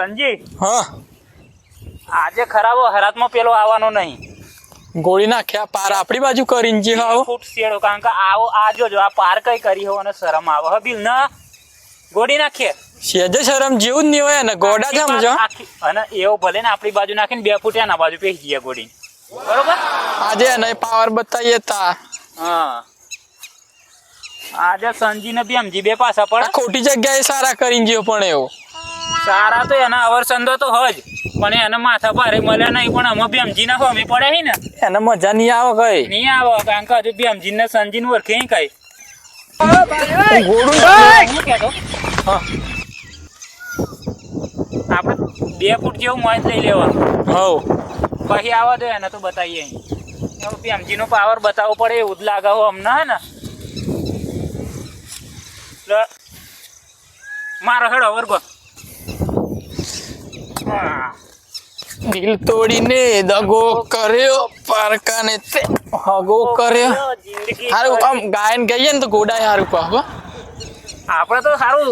સંજી હા. આજે ખરાબો હરાતમાં પેલો આવવાનો નહીં. ગોળી નાખ્યા પાર આપણી બાજુ કરીને જે આવો ફૂટ શેડો કારણ કે આવો આજો જો આ પાર કઈ કરી હો અને શરમ આવે. હ બિલ ના. ગોડી નાખીએ. સેજે શરમ જેવું જ નહીં હોય ને ગોડા જ. સમજો અને એવો ભલે ને આપણી બાજુ નાખીને બે ફૂટ એના બાજુ પેસી જઈએ ગોડી બરોબર? આજે એને પાવર બતાવીએ તા. હા. આજે સંજી બી બેમજી બે પાછા પણ ખોટી જગ્યાએ સારા કરીને ગયો પણ એવો. સારા તો એના અવરસંદો તો હજ પણ એને માથા ભારે મળે નહીં પણ અમે બેમજી ના હોમી પડે હી ને? એને મજા નહીં આવે કઈ. નહીં આવે કારણ કે હજુ બેમજી ને સંજી ને ઓળખે કઈ આપણે બે ફૂટ જેવું મોજ લઈ લેવાનું. હવ. પછી આવવા દો એને તો બતાવીએ અહીં. બેમજી નો પાવર બતાવવો પડે એવું જ લાગે હો અમને હે ને? મારો હેડો વર્ગો હા દિલ તોડીને દગો કર્યો પારકાને તે હગો કર્યો. હારું આમ ગાયન ગઈએ ને તો ગોડાય હારું પાહ આપણે તો સારું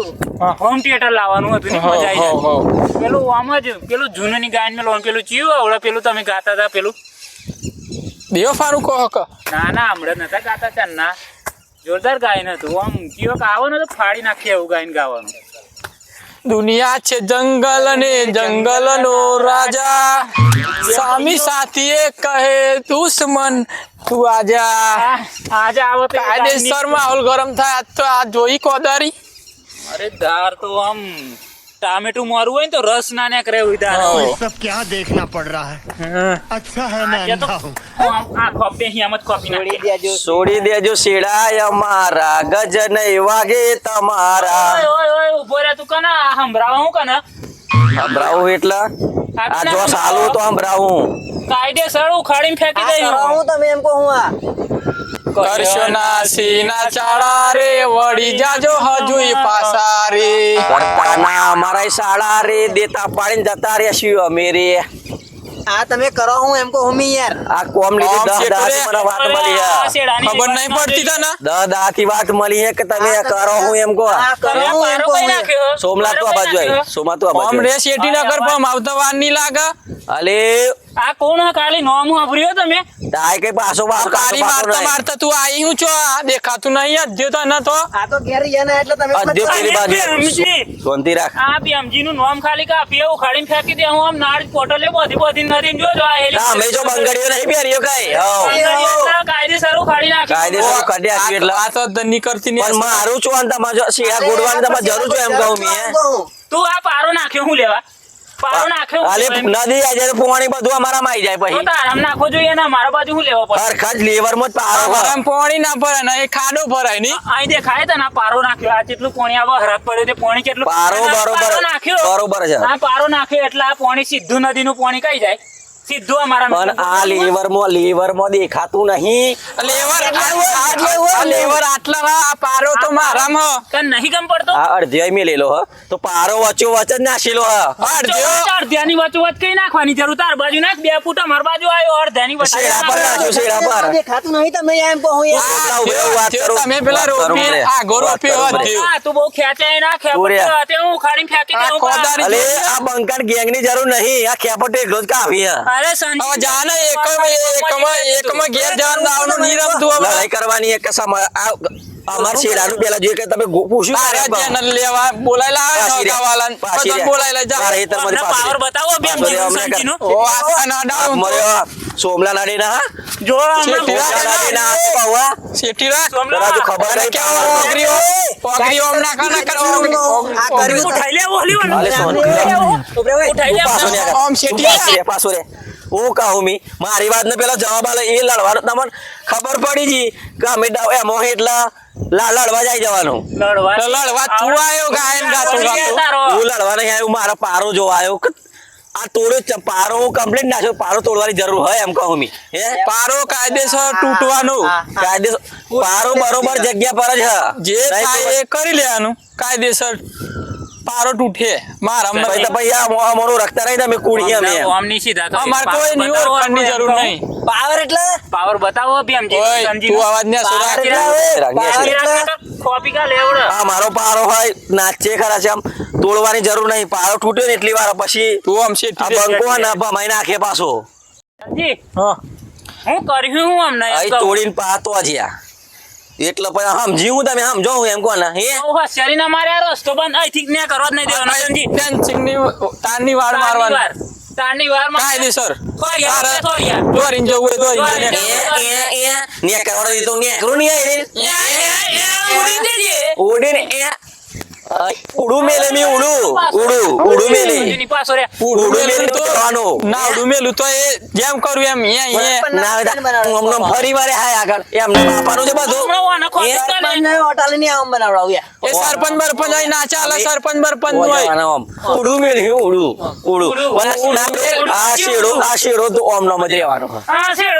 હોમ થિયેટર લાવવાનું હતું ને મજા આવી પેલું આમ જ પેલું જૂનું ની ગાયન મેં પેલું ચીયું આવડે પેલું તમે ગાતા હતા પેલું. દેવ ફારું કહો ક ના ના હમણાં નતા ગાતા ત્યાં ના. જોરદાર ગાયન હતું આમ કયો આવો ને તો ફાડી નાખીએ એવું ગાયન ગાવાનું. દુનિયા છે જંગલ ને જંગલ નો રાજા. સામી સાથીએ કહે દુશ્મન તું આજા આજે આવો કાયદેસર માહોલ ગરમ થાય. આજ તો આ જોઈ કોદારી. અરે દાર તો આમ ટામેટું મારું હોય ને તો રસ ના કરે ઉધાર સબ ક્યાં દેખના પડ રહા હે અચ્છા હે મેં અંધા છોડી દેજો શેડા અમારા ગજ નહીં વાગે તમારા. ઊભો રે તું કના હંભરાવા હું કના? હંભરાવું એટલે? આ જો સાલું તો હંભરાવું. કાયદેસર ઉખાડીને ફેંકી દઈ હું તમે એમ કહું આ? કરશોના સીના ચાળા રે વળી જાજો હજુય પાસા રે. પણ અમારા શાળા રે દેતા પાડીને જતા રહ્યા છીએ અમે રે. આ તમે કરો હું એમ કો હોમી યાર. આ કોમ લીધી આમ દસ છે દાથી મને વાત મળી હે ખબર નહીં પડતી તને? દસ દાથી વાત મળી હે કે તમે કરો હું એમ કહો? આ કરો હું એમ કો સોમલા સોમનાથ તો આ બાજુ આવી. સોમા તો આ બાજુ કોમ રે શેટી ના કર પણ આવતા વાર નહીં લાગે. અલે આ કોણ હે કાલી નોમ વાપર્યો તમે તાય કઈ પાછો પાછો કાલી મારતા મારતા તું આઈ હું છો આ દેખાતું નહીં અધ્યો તને તો આ તો ઘેર રહ્યા એટલે તમે અધ્યો પેલી બાજુ. શાંતિ રાખ આ બેમજી નું નોમ ખાલી કાપી ખાડીને ફેંકી દે હું આમ નાળ પોટલે બધી બધી નદી જો જો આ હેલી ના અમે જો બંગડીઓ નહીં પેરીઓ કઈ એટલા કાયદેસર ઉખાડી નાખી કાયદેસર કાઢી આપ્યું એટલે આ તો ધની કરતી નહીં પણ મારું છું અને તમારો જો શિયા ગોડવાની તમારે જરૂર છે એમ કહું મેં તું આ પારો નાખ્યો હું લેવા નદી આ જાય પોણી બધું અમારામાં આવી જાય પછી. તારામ નાખવો જોઈએ ને મારા બાજુ હું લેવો પડે. હરખા જ લેવરમાં જ પારો. પોણી ના ભરાય ને એ ખાડો ભરાય નહીં. અહીં દેખાય તો ના પારો નાખ્યો. આ કેટલું પાણી આવા હરત પડ્યો તે પાણી કેટલું? પારો બરોબર નાખ્યો. બરોબર છે. આ પારો નાખ્યો એટલે આ પાણી સીધું નદીનું પાણી કઈ જાય? સીધું અમારા પણ આ લેવરમાં લેવરમાં દેખાતું નહીં. લેવર આ લેવર આટલા ના આ પારો તો મારામાં. કે નહીં ગમ પડતો. આ અડધ્યાય મેલેલો હ. તો પારો વચ્ચો વચ્ચ જ નાખેલો હ. અડધ્યો. અડધ્યાની વચ્ચે વચ્ચે કઈ નાખવાની જરૂર? તાર બાજુ નાખ બે ફૂટ અમાર બાજુ આવ્યો અડધ્યાની વચ્ચે. શેડા પર નાખ્યું શેડા પર? દેખાતું નહીં તમે એમ કહું યાર આ ઉભે ઉભે વાત અડધ્યો કરું. તમે પેલા વાત કરું રોપી રે. આગો વાત રોપ્યો કરું રે. અડધ્યો. હા તું બહુ ખેંચાય ના પૂરે. ખેંચ તે હું ઉખાડીને ફેંકી આ દઉં. કોદારી અલે આ બંકાટ ગેંગની જરૂર નહીં આ ખેપટ એકલો જ કાફી હે અરે સંજી હવે જાને એકમાં એકમાં એકમાં ઘેર જવાનું દાવનું ની રમતું હવે લડાઈ કરવાની એક કસમ આ અમાર શેડાનું પેલા જોઈએ કે તમે પૂછ્યું અરે ચેનલ લેવા બોલાયલા આવે પાછી પાછી રે. જા. અરે હેતર પાસે. પાવર બતાવો બે જીનું સંજીનું. કર. ઓ આ ના ડાઉન. મર્યો સોમલા નાડી ના જો હમણાં સોમલા નાડી ના પાવા. શેઠી રા સોમલા. જો ખબર પાવા. ઓગરીઓ? ઓગરીઓ નાખા નાખા ઓગરી- આ કર્યું ઉઠાઈ લે ઓલી વાળું. ઉઠાઈ લે ઓમ ને. શેઠી પાછો રે. હું કહું મી મારી વાત ને પેલા જવાબ આલે એ લડવાનો તમને ખબર પડી જી કે અમે એમાં એટલા લા લડવા જાય જવાનું. લડવા લડવા તું આયો ગાયન ગાતો ગાતો. હું લડવા નહીં આવ્યો મારો પારો જોવા આવ્યો. આ તોડ્યો પારો હું ના છે પારો તોડવાની જરૂર હોય એમ કહું મી. હે? પારો કાયદેસર તૂટવાનો. કાયદેસર પારો બરોબર જગ્યા પર જ હ. જે થાય એ કરી લેવાનું. કાયદેસર પારો તૂટે. મારા પછી તો આ મો- મોરું રખતા રહી તમે કુડી અમે. એમ. આમની સીધા તો અમારે કોઈ ન્યુ બતાવો જરૂર. નહીં. પાવર એટલે? પાવર બતાવો ભી એમ જે ઓય તું અવાજ ને સુરા પાવર એટલે કોપી કા લેવડે આ મારો પારો હોય નાચે ખરા છે આમ. તોડવાની જરૂર નહીં. પારો તૂટ્યો ને એટલી વાર પછી તું આમ છે આ બંકો ને ભમાઈ નાખે પાછો. જી હા. હું કર્યું હું અમને તોડીને પાતો જ્યાં. એટલે પછી આમ જીવું તમે આમ હું એમ કોને? હે? ઓહો હોશિયારી ના મારે આ રસ્તો બંધ. આઈ થિંક ને કરવા જ નહીં દેવાનો ફેન્સિંગની તારની વાડ તારની મારવાની. વાર તારની વારમાં કાયદેસર થોડિયા, તારે થોડિયા. દોરીને જવું હોય દોરીને. એ એ એ ને કરવાનો દીધો ને કરું ને. ઉડીને એ ઉડું મેલે મી ઉડું. ઉડું ઉડું મેલે. પાછો રે. ઉડું મેલું મેલું તો કરવાનું. ના ઉડું મેલું તો એ જેમ કર્યું એમ અહીંયા અહીંયા ના બેટા, હું હમણાં ફરી વારે હાય આગળ. એમને બાપાનું છે બધું. એ કરે. પણ હોટાલી આમ બનાવડાવું એ સરપંચ બરપંચ હોય ના ચાલે સરપંચ બરપંચનું હોય. આમ. ઉડું મેલ્યું ઉડું. ઉડું ના આ શેડો આ શેડો તો ઓમ રહેવાનો. શેડ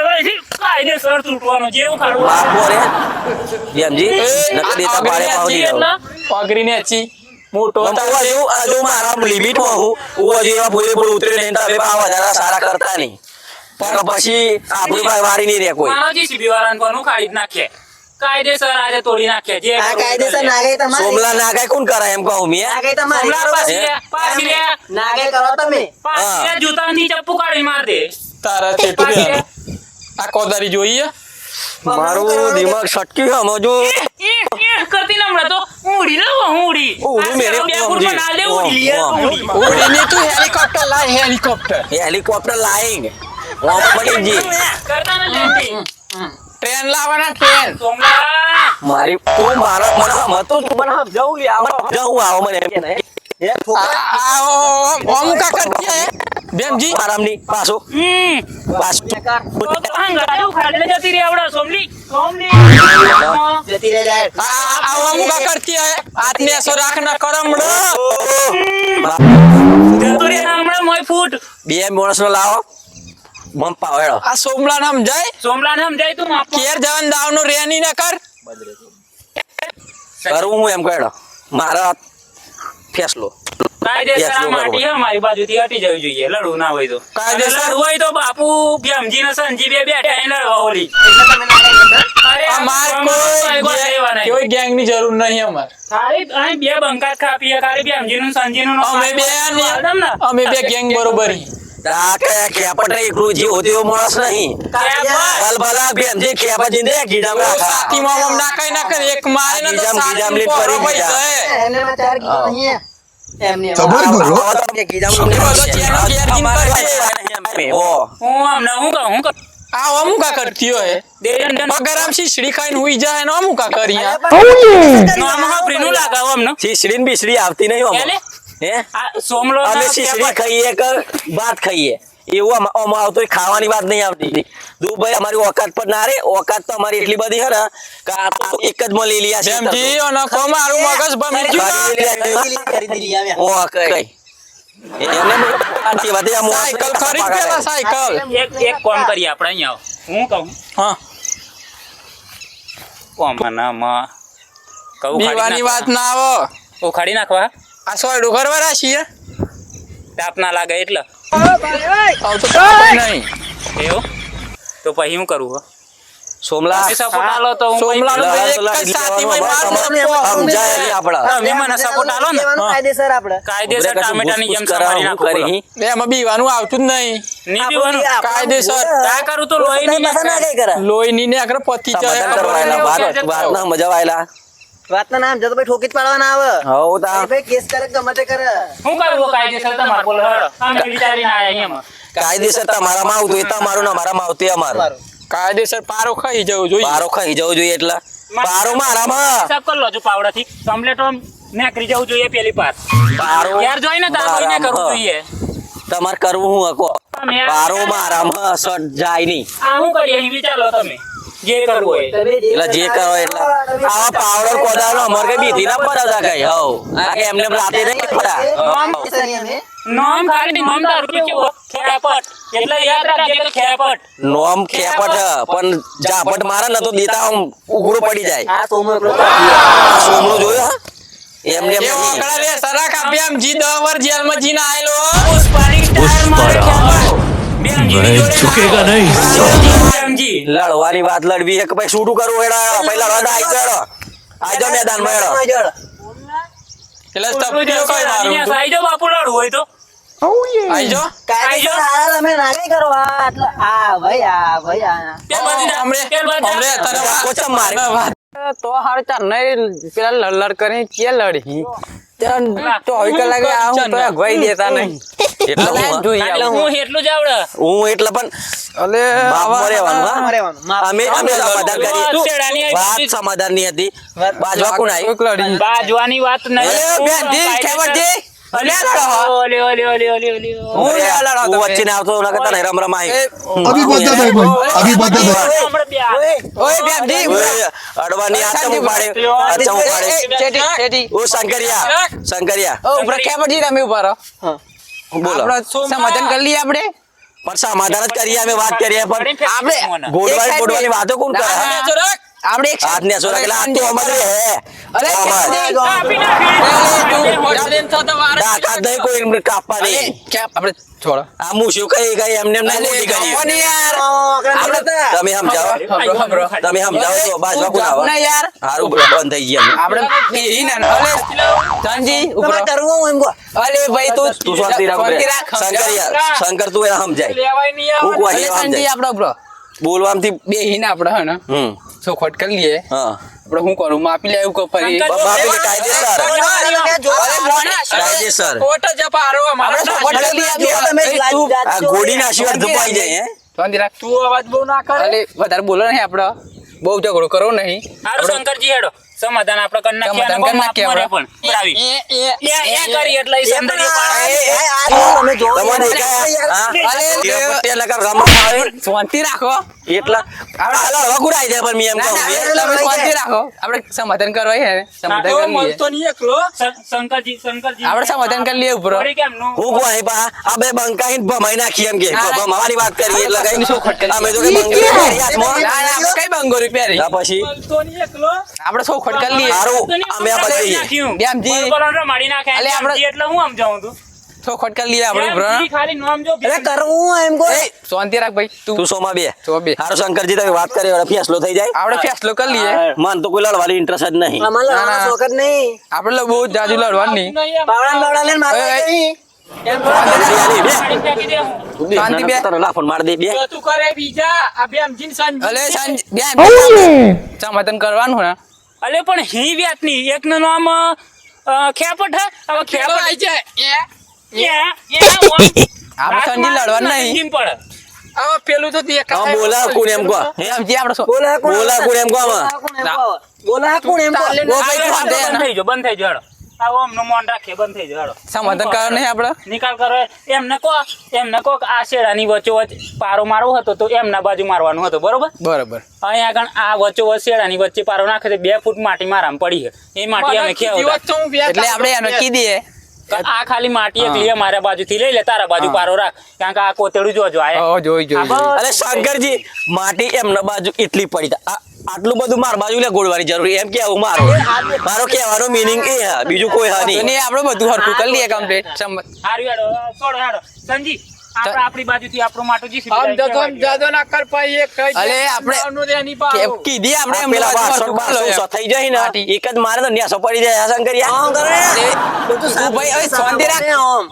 તૂટવાનું જેવું જેમજી દેતા પાડે પગરીને મોટો મારા હું ઉતરી નહીં ભાવ સારા કરતા નહીં. પણ પછી આપણી પાસે વારી નહીં રહે કોઈ. મારો જીસીબી વાળાને કોનું કાઢી નાખે? કાયદેસર આજે તોડી નાખે જે આ કાયદેસર કરે. નાગાઈ સોમલા ના કઈ કોણ કરે એમ કહું મેં તમારી. કરો તમે. રે, ચપ્પુ કાઢી માર દે. તારા ચેટું. આ કોદારી જોઈએ મારું દિમાગ સટકી હમ હજુ એ, એ, કરતી ને તો ઉડી લઉં ઉડી ઉડી મેરે આ ના લે ઉડી. ઉડી. ને તું હેલિકોપ્ટર લાય હેલિકોપ્ટર હેલિકોપ્ટર લાઈંગ ઓમ જી કરતા ને જલ્દી. ટ્રેન લાવવાના ટ્રેન મારી તું મારા મને હમ તો તું મને હમ જવું લે આવો જવું આવો મને એમ કે એ એ આવો ઓમ કા કરતી હે બેમજી આરામની પાછો હમ પાછો તો તો જતી રહી આવડે સોમલી. સોમલી. જતી રહે જાય. આ આ કરતી હે આતને સો રાખના કરમડો. જતો રે હમણાં મોય ફૂટ. બે માણસ નો લાવો. મમ વેળો આ સોમલા નામ જાય. સોમલા નામ જાય તું માપ. કેર જવાન દાવનો રેની ના કર. કરવું હું એમ કહેડો મારા ફેસલો. કાયદેસર આ માટી હે મારી બાજુથી હટી જવી જોઈએ લડવું ના હોય તો. કાયદેસર? હોય તો બાપુ ને સંજી બે બેઠા અહીં લડવા ઓલી. કોઈ. કોઈ ગેંગની જરૂર નહીં અમાર. ખાલી બે બંકાત ખાપીએ ખાલી ભીમજી નું સંજી નું અમે બે અમે બે ગેંગ બરોબર કયા ખેપટ નહીં એકલું જે હોતી એવો માણસ નહીં. ભલ ભલા બેન જે ખેપા જીંદે ગીડા ઓ સાતીમાં આમ ના કઈ ના કરે એક મારે ને તો લીટ. એને માં ચાર નહીં કરો કરે. આ ઓમ કરતી હોય. મગર આમ શીશડી ખાઈને હુઈ જાય ને ઓમ કા કરી આ? લાગાવ અમને. શીશડી ને બીસડી આવતી નહીં હે? આ સોમલો શીશડી ખાઈએ કે ભાત ખાઈએ. એવું આમાં- આમાં આવતું હોય, ખાવાની વાત નહીં આવતી. દુબઈ અમારી ઓકાત પર ના રે ઓકાત તો અમારી એટલી બધી હે ને કે આ તો એક જ મળી લીયા છે જેમજી અને કો મારું મગજ ભમી ગયું. કરી દીધી આવ્યા ઓ કઈ. સાયકલ ખરીદ પેલા સાયકલ એક એક કોમ કરી આપણે અહીંયા હું કહું? હા. કોમનામાં કહું બીવાની વાત ના આવો. ઉખાડી નાખવા? આ સોયડું કરવા રાશીએ તાપ ના લાગે એટલે. નહીં એવું તો પછી હું કરું હો સોમલા સપોર્ટ આલો તો હું સોમલા નો લડા એક તો લડા જ સાથીમાં તમારે મારનો સમજાય આપડા તમે સપોર્ટ આલો ને કાયદેસર આપણે કાયદેસર ટામેટાની જેમ સંભાળી નાખો બોલો. કરી એમાં બીવાનું આવતું જ નહીં કાયદેસર. કરું તો લોહી ના નીકળે. કઈ કરે લોહી ની ને આગળ પતિ જાય વાત વાત ના મજા આવેલા વાતના નામ જતો ભાઈ ઠોકી જ પાડવાના આવે. હો તા ભાઈ કેસ કરે ગમે તે કરે. હું કરવું કાયદેસર તમારે બોલો. અમે વિચારીને આયા અહીંયા કાયદેસર તમારામાં આવતું એ તમારું મારા માં આવતું એ અમારું. કાયદેસર પારો ખાઈ જવું જોઈએ. પારો ખાઈ જવું જોઈએ એટલે. પારો મારામાં. હિસાબ કરી લોજો પાવડા થી કમ્પ્લેટ નેકરી જવું જોઈએ પેલી પાર. પારો યાર જોઈને તાર કોઈને કરવું જોઈએ. તમારે કરવું હું હકો પારો મારામાં સટ જાય નહીં. આ હું કરીએ? વિચારો તમે. જે કરવું હોય. એટલે જે કરો એટલે આ પાવડર કોદાળો અમાર કઈ બીધી ના પડે કઈ હવ આ કે એમને રાતે નહીં પડ્યા નોમ ખાલી નોમ તારું કેવો? ખેપટ. એટલે યાદ રાખજે કે ખેપટ. નોમ ખેપટ પણ જાપટ મારે ને તો દેતા આમ ઉઘડું પડી જાય. આ સોમો એકલો જોયો હા? એમને એમ ઓકળા રે સરાક આપ્યા આમ જી દહ વર જેલમાં જીને આયેલો. પુષ્પાની ટાયર મારે ભાઈ ચૂકેગા નહીં. લડવાની વાત લડવી એક ભાઈ શૂટ કરવું એડા પહેલા રદ આઈ જડો આજો મેદાનમાં એડો એટલે તપલીઓ કઈ મારું. આઈ જો બાપુ લડવું હોય તો. આઈજો આઈજો હારા તમે ના કઈ કરો આ આ ભાઈ આ ભાઈ આ. તે બધી સાંભળે સાંભળે તને કોચમ મારે. તો હાર ચાર નહીં પેલા લડ લડ કરી કે લડી ત્યાં કલાકે આ હું તો અગવાઈ દેતા નહીં હું, એટલે આવું. જ આવડે? હું એટલે પણ અલે. અમે અમે સમાધાન વાત આવી ની હતી. બાજવા કોણ આવી? બાજવાની વાત નહીં સમાધાન કરી લઈએ આપડે પણ સમાધાન જ કરીએ અમે વાત કરીએ પણ આપણે વાતો કોણ કરે? આપણે એક હાથ ને સોરા કેટલા હાથ તો અમારે હે. અરે, અમારે. કાપી નાખી. તાકાત નહીં કોઈ એમને કાપવા નહીં ક્યાં? આપણે છોડો. આ મૂછ્યું કઈ કઈ એમને એમને મોટી કરી. યાર. આપણે તો તમે સમજાવો. તમે સમજાવો તો બાજવા કોણ આવો? ને યાર. હારું બંધ થઈ ગયા આપણે બેહી ના અલે સંજી ઉપર. કરવું એમ કો અલે ભાઈ તું તું શાંતિ રાખ શંકર યાર શંકર તું એને સમજાય. લેવાય કહું આવો સંજી આપણો ઉભરો બોલવામથી બેહી ને આપણે હે ને? ચોખવટ કરી લઈએ. હા. આપણે શું કરું? માપી લેવું શંકર- બાપી કાયદેસર. કાયદેસર. આપણે ચોખવટ કરી લઈએ તમે તું- આ. ગોડીના શિવાય ધપાઈ જાય હે? શાંતિ રાખ. તું અવાજ બહુ ના કર. અરે વધારે બોલો નહીં આપણે. બહુ ઝઘડો કરો નહીં. હારું શંકરજી હેડો. સમાધાન આપણે કરી નાખીએ કરી નાખીએ આપણે. પણ બરાવી. એ- એ કરી એટલે જો તમે જો તે પટેલ આવે. શાંતિ રાખો. એટલા હાલો હવે જાય પણ મેં એમ કહું. એટલે શાંતિ રાખો. આપણે સમાધાન કરવા હે સમાધાન કરી લઈએ. શં- શંકરજી શંકરજી. આપણે સમાધાન કરી લઈએ ઉપર. હું કહું હે બા આ બે બંકાઈને ભમાઈ નાખી એમ કે. ભમાવાની વાત કરી એટલે કઈ શું ખટકે અમે તો કે બંગોરી પહેરી ના ના કઈ બંગોરી પહેરી. પછી? આપણે સૌ ખોટ કરી લઈએ હારું અમે આ કરી બધી નાખ્યું. બેમજી. નાખે. અલે આપણે- એટલે હું સમજાવું તું? તો ખોટ કરી લઈએ આપણે ઉપર ખાલી નામ જો અરે કરું એમ કો એ શાંતિ રાખ ભાઈ તું તું સોમાં બે તો બે. હારો શંકરજી તમે વાત કરી હવે ફેસલો થઈ જાય આપણે ફેસલો કરી લઈએ મન તો કોઈ લડવાની ઇન્ટરેસ્ટ જ નહીં અમારે ના, ના. લડવાનો શોખ જ નહીં આપણે બહુ જાજુ લડવાની પાવડા પાવડા લઈને ઓય. નહીં. કહો. બે, બે. પાડી ફેંકી દે. શાંતિ બે. તને લાફોન માર દે બે અલે સાંજ બે સમાધાન કરવાનું ને અલે પણ હી વ્યાતની. એક નું નામ ખેપટ હે હવે ખેપટ આઈ જાય એ એ એ આપણે સંજી લડવાનું નહીં. પડે? હા બોલા કોણ એમ કહો? હે? સમજી આપણે બોલા કોણ? બોલા કોણ એમ કો આમાં? બોલા કોણ એમ કો એમ તું બંધ થઈ જાઓ બંધ થઈ. આ ઓમનું મોન રાખીએ બંધ થઈ જાઓ સમાધાન કરવાનું નહીં આપણે? નિકાલ કરો. એમને કહો એમને કહો કે આ શેડાની વચ્ચોવચ પારો મારવો હતો તો એમના બાજુ મારવાનું હતો બરોબર? બરોબર. અહીંયા આગળ આ વચ્ચોવચ શેડાની વચ્ચે પારો નાખે બે ફૂટ માટી મારામાં પડી છે. એ માટી અમે ખેવતા. એટલે આપણે એને કી દઈએ આ ખાલી માટી એક લે મારા બાજુથી લઈ લે તારા બાજુ પારો રાખ. કારણ કે આ કોતેડું જોજો આ ઓ જોઈ જોઈ. અરે શંકરજી માટી એમના બાજુ એટલી પડી આટલું બધું માર બાજુ લે ગોળવાની જરૂરી. એમ કેવું મારો? મારો કહેવાનો મિનિંગ એ હા. બીજું કોઈ હા નહીં. આપણે બધું હરખું કરી લઈએ કમ્પ્લીટ સમ- હારું હેડો છોડો હેડો સંજી આપણે આપણી બાજુથી આપણું આપણે આપણે કરી થઈ ને. એક જ મારે તો ન્યાસો પડી જાય આ શંકરિયા હા, કરે. તું ભાઈ હવે શાંતિ રાખ.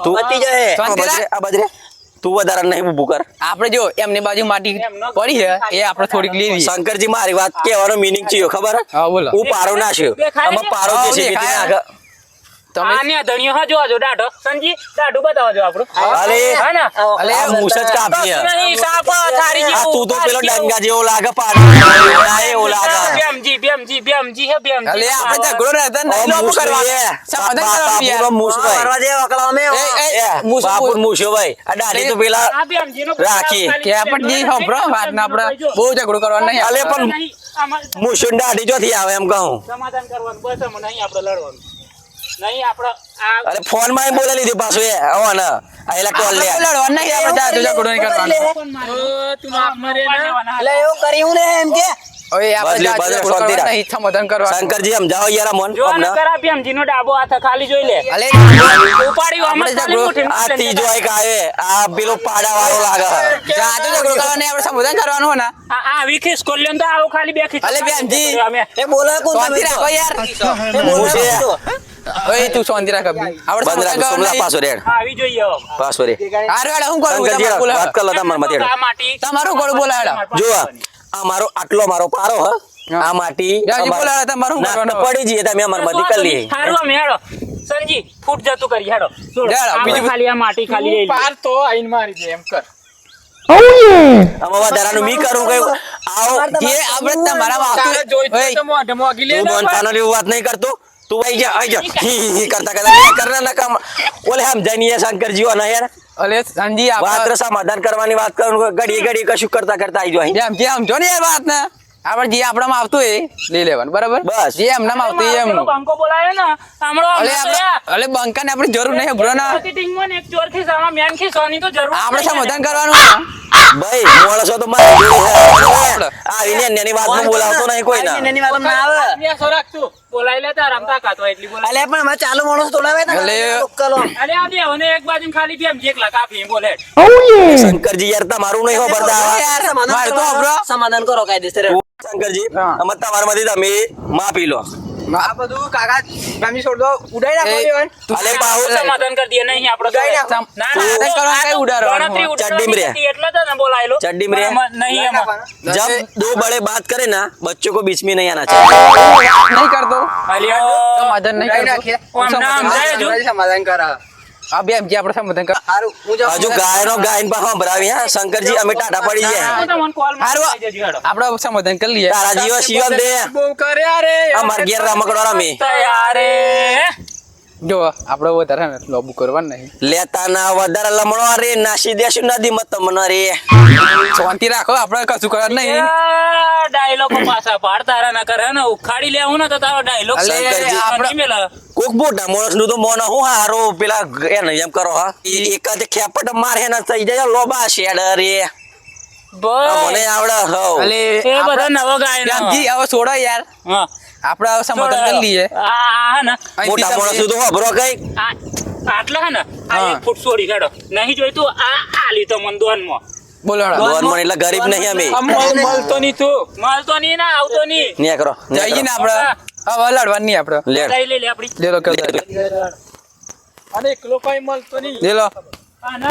તું પતી જાય. શાંતિ બાજરે, આ બાજરે. તું વધારે નહીં ઉભું કર. આપણે જો એમની બાજુ માટી પડી છે એ આપણે થોડીક લીધી શંકરજી મારી વાત કેવાનો મિનિંગ છે ખબર? હું પારો ના આમાં છે? પારો છે. તમે આને ધણિયો હા જોવા જો દાઢો. સંજી દાઢું બતાવો આપણું. અરે હા ને? અલે મૂછ જ કાપી નહીં સાપ થારી જેવું. તું તો પેલો ડંગા જેવો લાગે પાડો ના એવો લાગે. બેમજી બેમજી બેમજી હે બેમજી અલે આપણે ઝઘડો નહીં યાર. મૂછ ભાઈ. દે મૂછ, મૂછો ભાઈ. આ દાઢી તો પેલા રાખી. કે આપણે જી સાંભળો વાતને આપણે બહુ ઝઘડો કરવાનો નહીં અલે પણ મૂછો ને દાઢી ચોથી આવે એમ કહું. સમાધાન કરવાનું બસ નહીં આપણે લડવાનું. નહીં આપણે અરે ફોનમાં બોલે લીધી પાછું એ હો ને. આયલા કોલ લે. લડવા નહીં આપણે જા તુજા ગુડો નહીં કરવાનો. ઓ તું આપ મરે ને. એટલે એવું કર્યું ને એમ કે? ઓય આપણે જા શાંતિ રાખ નહીં થમદન કરવા શંકરજી સમજાવો યાર મન અમને. કરા પી હમજીનો ડાબો હાથ ખાલી જોઈ લે. અલે. ઉપાડી અમે ખાલી મુઠી આ ત્રીજો એક આવે આ પેલો પાડા વાળો લાગે. જા તો ઝઘડો કરવાનો આપણે સમોધન કરવાનું હોના આ આ વિખેસ કોલ્યો તો આવો ખાલી બેખી અલે બેનજી. એ બોલે કોણ તમે યાર. એ બોલે ઓય તું શાંતિ રાખ અભી. આપણે બંધ રાખ સોમલા પાછો રેડ. આવી જોઈએ હવે. પાછો રે હારું હું કરું? શંકરજી વાત કર લો તમારા માથે તમારું ગોળ બોલાડો જો આ આ મારો આટલો મારો પારો હ. આ માટી યાજી તમારું શું નાક તો કરવાનું? પડી જઈએ તમે અમારમાંથી કરી લઈએ. હારું અમે હેડો સરજી ફૂટ જતું કરી હેડો છોડો. હેડો, આપણે બીજું- ખાલી આ માટી ખાલી લઈ લઈએ. આમાં વધારાનું મી કરું કયું? આવો જે આપણે તમારામાં આવતું ઓય, તું મોહનતાનો વાત નહીં કરતો. તું આઈ જા આઈ જા. હી હી કરતા કરતા કરના ના કામ. ઓલે હમ જાણીએ શંકરજી ના યાર અલે સંજી વાત આપણે સમાધાન કરવાની વાત કરું ઘડી ઘડી કશું કરતા કરતા આઈ જો અહીં. જેમ જે સમજો ને એ વાત ને આપણે જે આપણામાં આવતું એ લઈ લેવાનું બરાબર? બસ. જે એમનામાં આવતું એમ બંકો બોલાયો ને સાંભળો અલે બંકાને આપણી જરૂર નહીં બ્રો ના. એક ચોર ખિસ્સામાં મેન ખિસ્સાની તો જરૂર આપણે સમાધાન કરવાનું. ભાઈ માણસો તો મારી જોડે છે. આ વિનય નેની બોલાવતો નહીં કોઈ ના. એની વાત ના આવે. ન્યાસો રાખતું. બોલાઈ લેતા રમતા કાતો એટલી બોલાઈ. અલે પણ અમારે ચાલુ માણસ તોડાવે ને લોકલો અરે આ બે હવે એક બાજુ ખાલી બે જેક લગાવી બોલે. શંકરજી યાર તમારું નહીં ખબરદાર યાર, સમાધાન કરો. સમાધાન કરો કાયદેસર. શંકરજી તમારા માંથી તમે માપી લો. આ બધું કાકા તમે છોડ દો ઉડાઈ નાખો અલે બાહુ સમાધાન કરી દે નહીં આપણે તો. નાખ. ના સમાધાન ના કરવાનું આ કઈ તો ઉડાડવાનું? ગણતરી ચડ્ડીમ રે. ઉડાડવાની હતી એટલે તો ને બોલાયેલો. ચડ્ડીમ રે. પણ નહીં એમાં. जब दो बड़े बात करे ना बच्चों को बीच में नहीं आना चाहिए નહીં કરતો અલ્યા, સમાધાન નહીં કરતો આમ ના સમજાય હજુ? સમાધાન કરા આ બે એમ જે આપણે સંબોધન કર હારું હું જાઉં. હજુ ગાયનો ગાયન પર ભરાવી હા. શંકરજી અમે ટાટા પડી જાય હારું. આપણે સમાધાન કરી લઈએ. તારા જીવ શિવમ દે અમાર ઘેર રમકડો રમી તૈયારે. જો આપણે વધારે ને લોબુ કરવાનું નહીં. લેતા ના વધારે લમણો રે નાસી દેશું નદી મત તમને રે શાંતિ રાખો આપણે કશું કરવા નહીં. ડાયલોગ પાછા પાડ તારા ના કરે ને? ઉખાડી લેવું ને તો તારો ડાયલોગ અલે, આપણે- કોક બોટા માણસનું તો મોન હું હારો પેલા એને એમ કરો હા? એક જ ખેપટ મારે ને થઈ જાય લોબા શેડ રે મને આવડે હો અલે એ બધા નવો ગાયનો. જી હવે છોડો યાર. હા. આપણે હવે સમાધાન કરી લઈએ. આ આ ને. મોટા માણસ તો ખબરો કઈ. આટલા હે ને આ એક ફૂટ છોડી કાઢો નહીં જોઈતું આ આ તો મન દોનમાં. ગરીબ નહીં અમે. મળતો નહીં તું. મળતો નહીં ના આવતો નહીં. ને કરો જઈએ ને આપણે. હવે લડવાનું આપણે. લેડ લઈ લે લે આપડી લે લો. કર અને એકલો કઈ મળતો નહીં. લે લો. અને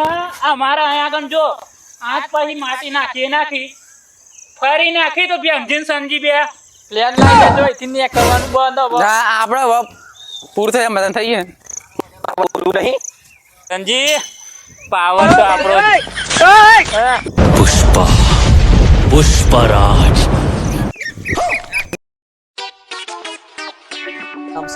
અમારા અહીંયા આગળ જો. આજ પછી માટી નાખી નાખી. ફરી નાખી તો સમજીને સમજી બે. પ્લેન એથી ને કરવાનું બંધ હા આપણે પૂરું થાય થઈ ગયું પૂરું નહીં સમજી પાવર તો આપણો પુષ્પા પુષ્પરાજ.